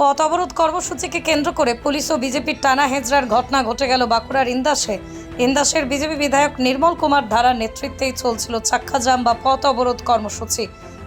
পথ অবরোধ কর্মসূচিকে কেন্দ্র করে পুলিশ ও বিজেপির টানা হেজরার ঘটনা ঘটে গেল বাঁকুড়ার ইন্দাসে। ইন্দাসের বিজেপি বিধায়ক নির্মল কুমার ধারার নেতৃত্বেই চলছিল চাক্কাজাম বা পথ অবরোধ কর্মসূচি।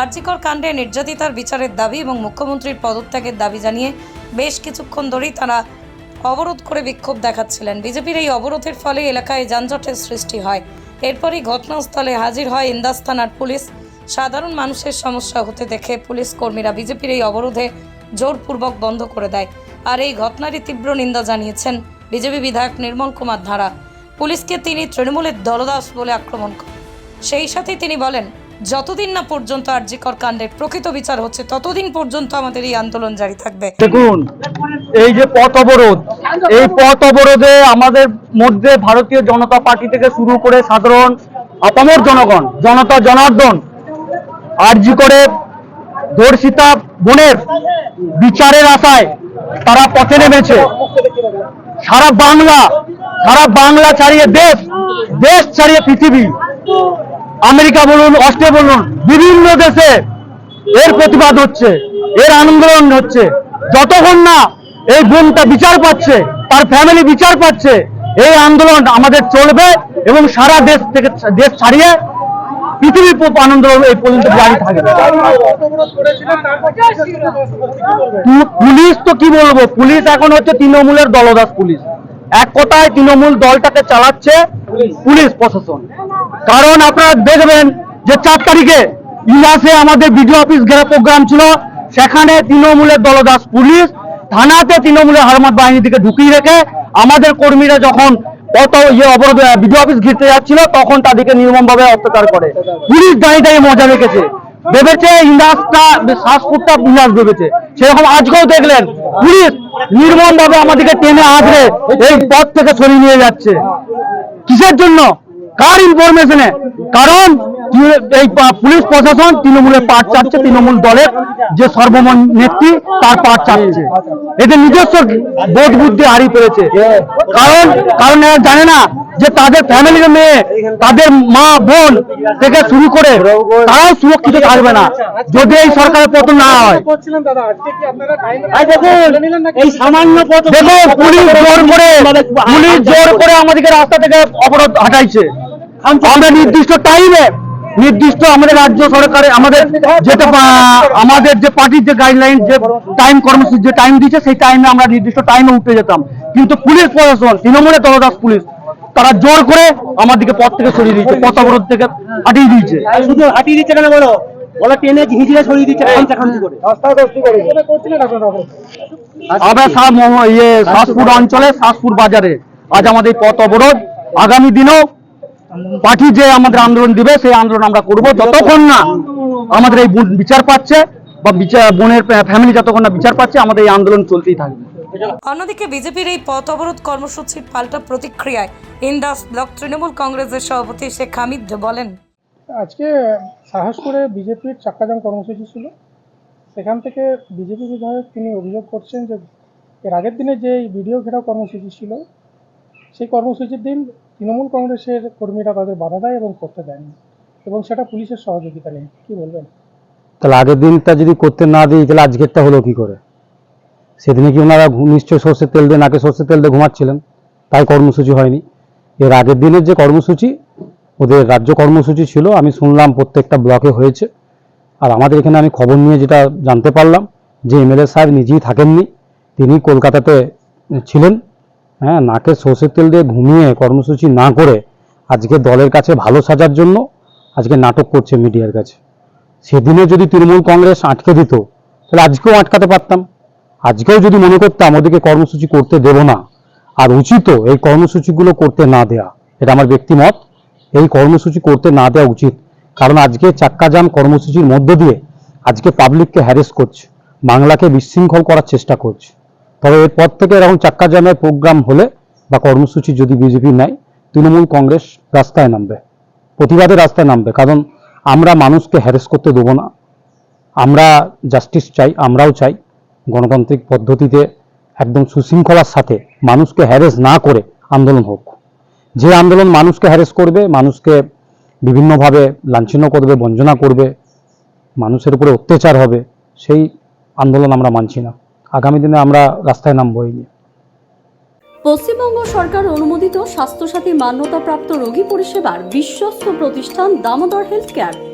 আরজিকর কাণ্ডে নির্যাতিতার বিচারের দাবি এবং মুখ্যমন্ত্রীর পদত্যাগের দাবি জানিয়ে বেশ কিছুক্ষণ ধরেই তারা অবরোধ করে বিক্ষোভ দেখাচ্ছিলেন। বিজেপির এই অবরোধের ফলে এলাকায় যানজটের সৃষ্টি হয়। এরপরই ঘটনাস্থলে হাজির হয় ইন্দাস থানার পুলিশ। সাধারণ মানুষের সমস্যা হতে দেখে পুলিশ কর্মীরা বিজেপির এই অবরোধে জোরপূর্বক বন্ধ করে দেয়। আর এই ঘটনারই তীব্র নিন্দা জানিয়েছেন বিজেপি বিধায়ক নির্মল কুমার ধারা। পুলিশকে তিনি তৃণমূলের দলদাস বলে আক্রমণ করেন সেই সাথে তিনি বলেন, যতদিন না পর্যন্ত আরজিকর কাণ্ডের প্রকৃত বিচার হচ্ছে, ততদিন পর্যন্ত আমাদের এই আন্দোলন জারি থাকবে। দেখুন, এই যে পথ অবরোধ, এই পথ অবরোধে আমাদের মধ্যে ভারতীয় জনতা পার্টি থেকে শুরু করে সাধারণ, আপামর জনগণ, জনতা জনার্দন আরজি করে ধর্ষিতা বোনের বিচারের আশায় তারা পথে নেমেছে। সারা বাংলা সারা বাংলা ছাড়িয়ে দেশ দেশ ছাড়িয়ে পৃথিবী। আমেরিকা বলুন অস্ট্রেলিয়া বলুন, বিভিন্ন দেশে এর প্রতিবাদ হচ্ছে, এর আন্দোলন হচ্ছে। যতক্ষণ না এই বোনটা বিচার পাচ্ছে, তার ফ্যামিলি বিচার পাচ্ছে, এই আন্দোলন আমাদের চলবে এবং সারা দেশ থেকে, দেশ ছাড়িয়ে পৃথিবী প- আন্দোলন এই পর্যন্ত জারি থাকবে পু- পুলিশ তো কি বলব? পুলিশ এখন হচ্ছে তৃণমূলের দলদাস পুলিশ। এক কথায় তৃণমূল দলটাকে চালাচ্ছে পুলিশ প্রশাসন। কারণ আপনারা দেখবেন যে চার তারিখে ইলাসে আমাদের বিডিও অফিস ঘেরা প্রোগ্রাম ছিল। সেখানে তৃণমূলের দলদাস পুলিশ থানাতে তৃণমূলের হারমাত বাহিনী থেকে ঢুকিয়ে রেখে আমাদের কর্মীরা যখন ইয়ে অবরোধ বিডিও অফিস ঘিরতে যাচ্ছিল, তখন তাদেরকে নির্মমভাবে অত্যাচার করে। পুলিশ দাঁড়িয়ে দাঁড়িয়ে মজা রেখেছে ভেবেছে ইন্দাসটা শ্বাসফুটটা ইন্দাস ভেবেছে। সেরকম আজকেও দেখলেন, পুলিশ নির্মম ভাবে আমাদেরকে টেনে আঁচড়ে এই পথ থেকে সরিয়ে নিয়ে যাচ্ছে। কিসের জন্য? কার ইনফরমেশনে কারণ এই পুলিশ প্রশাসন তৃণমূলের পাট চাচ্ছে তৃণমূল দলের যে সর্বমন নেত্রী, তার পাট চাচ্ছে এদের নিজস্ব বোধ বুদ্ধি হারিয়ে পেয়েছে কারণ কারণ জানে না যে তাদের ফ্যামিলির মেয়ে তাদের মা বোন থেকে শুরু করে তারাও সুরক্ষিত থাকবে না। যদি এই সরকারের পতন না হয়। দেখো পুলিশ জোর করে পুলিশ জোর করে আমাদেরকে রাস্তা থেকে অবরোধ হটাইছে। আমরা নির্দিষ্ট টাইমে নির্দিষ্ট আমাদের রাজ্য সরকারে আমাদের যেটা আমাদের যে পার্টির যে গাইডলাইন যে টাইম কর্মসূচি যে টাইম দিয়েছে সেই টাইমে আমরা নির্দিষ্ট টাইমে উঠে যেতাম। কিন্তু পুলিশ প্রশাসন তৃণমূলের দলদাস পুলিশ তারা জোর করে আমাদেরকে পথ থেকে সরিয়ে দিয়েছে পথ অবরোধ থেকে হাটিয়ে দিয়েছে। শুধু হাঁটিয়ে দিচ্ছে কেন বলো। বলো টেনে হিঁচড়ে সরিয়ে দিচ্ছে করে। আমরা ইয়ে শাসপুর অঞ্চলে শাসপুর বাজারে। আজ আমাদের এই পথ অবরোধ আগামী দিনেও পার্টি যে আমাদের আন্দোলন দিবে সেই আন্দোলন আমরা করব। যতক্ষণ না আমাদের এই বিচার পাচ্ছে বা বিচার বোনের ফ্যামিলি যতক্ষণ না বিচার পাচ্ছে আমাদের এই আন্দোলন চলতেই থাকবে। অন্যদিকে বিজেপির এই পথ অবরোধ কর্মসূচির পাল্টা প্রতিক্রিয়ায় ইন্দাস ব্লক তৃণমূল কংগ্রেসের সভাপতি শেখ হামিদ বলেন আজকে সাহস করে বিজেপির চাক্কাজাম কর্মসূচি ছিল। সেখান থেকে বিজেপি বিধায়ক তিনি অভিযোগ করছেন যে এর আগের দিনে যে ভিডিও ঘেরাও কর্মসূচি ছিল সেই কর্মসূচির দিন তৃণমূল কংগ্রেসের কর্মীরা তাদের বাধা দেয় এবং করতে দেয়নি এবং সেটা পুলিশের সহযোগিতা নেই কি বলবেন? তাহলে আগের দিনটা যদি করতে না দিই তাহলে আজকেরটা হলো কি করে? সেদিনে কি ওনারা নিশ্চয়ই সর্ষের তেল দিয়ে নাকে সর্ষের তেল দিয়ে ঘুমাচ্ছিলেন। তাই কর্মসূচি হয়নি। এর আগের দিনের যে কর্মসূচি, ওদের রাজ্য কর্মসূচি ছিল, আমি শুনলাম প্রত্যেকটা ব্লকে হয়েছে। আর আমাদের এখানে আমি খবর নিয়ে যেটা জানতে পারলাম, যে এমএলএ সাহেব নিজেই থাকেননি, তিনি কলকাতাতে ছিলেন। হ্যাঁ নাকে সর্ষের তেল দিয়ে ঘুমিয়ে কর্মসূচি না করে আজকে দলের কাছে ভালো সাজার জন্য আজকে নাটক করছে মিডিয়ার কাছে। সেদিনে যদি তৃণমূল কংগ্রেস আটকে দিত, তাহলে আজকেও আটকাতে পারতাম। আজকেও যদি মনে করতাম ওদেরকে কর্মসূচি করতে দেব না, আর উচিত এই কর্মসূচিগুলো করতে না দেয়া। এটা আমার ব্যক্তিমত, এই কর্মসূচি করতে না দেওয়া উচিত। কারণ আজকে চাক্কাজাম কর্মসূচির মধ্য দিয়ে আজকে পাবলিককে হ্যারেস করছে, বাংলাকে বিশৃঙ্খল করার চেষ্টা করছে। তবে এরপর থেকে এরকম চাক্কাজামের প্রোগ্রাম হলে বা কর্মসূচি যদি বিজেপি নেয়, তৃণমূল কংগ্রেস রাস্তায় নামবে, প্রতিবাদে রাস্তায় নামবে। কারণ আমরা মানুষকে হ্যারেস করতে দেবো না। আমরা জাস্টিস চাই, আমরাও চাই। গণতান্ত্রিক পদ্ধতিতে একদম সুশৃঙ্খলার সাথে মানুষকে হ্যারেস না করে আন্দোলন হোক। যে আন্দোলন মানুষকে হ্যারেস করবে, মানুষকে বিভিন্নভাবে লাঞ্ছনা করবে, বঞ্চনা করবে, মানুষের উপরে অত্যাচার হবে, সেই আন্দোলন আমরা মানছি না। আগামী দিনে আমরা রাস্তায় নামবো এই নিয়ে পশ্চিমবঙ্গ সরকার অনুমোদিত স্বাস্থ্যসাথী মান্যতাপ্রাপ্ত রোগী পরিষেবার বিশ্বস্ত প্রতিষ্ঠান দামোদর হেলথ কেয়ার।